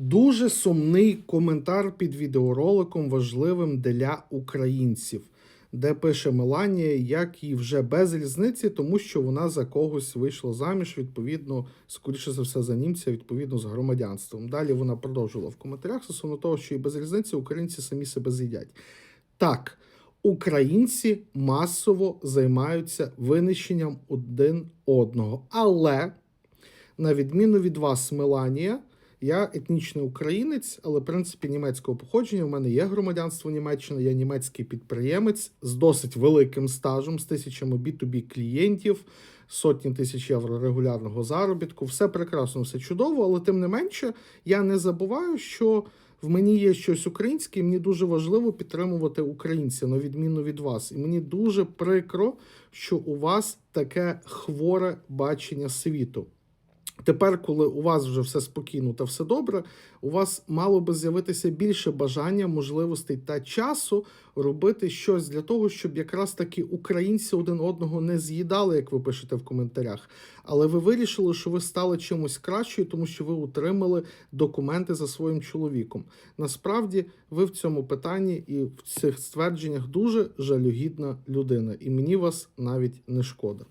Дуже сумний коментар під відеороликом важливим для українців, де пише Меланія, як і вже без різниці, тому що вона за когось вийшла заміж, відповідно, скоріше за все, за німця, відповідно з громадянством. Далі вона продовжила в коментарях стосовно того, що і без різниці українці самі себе з'їдять. Так, українці масово займаються винищенням один одного, але на відміну від вас, Меланія, я етнічний українець, але в принципі німецького походження. У мене є громадянство Німеччини, я німецький підприємець з досить великим стажем, з тисячами B2B клієнтів, сотні тисяч євро регулярного заробітку. Все прекрасно, все чудово, але тим не менше, я не забуваю, що в мені є щось українське, і мені дуже важливо підтримувати українця на відміну від вас. І мені дуже прикро, що у вас таке хворе бачення світу. Тепер, коли у вас вже все спокійно та все добре, у вас мало би з'явитися більше бажання, можливостей та часу робити щось для того, щоб якраз таки українці один одного не з'їдали, як ви пишете в коментарях. Але ви вирішили, що ви стали чимось кращою, тому що ви отримали документи за своїм чоловіком. Насправді, ви в цьому питанні і в цих ствердженнях дуже жалюгідна людина, і мені вас навіть не шкода.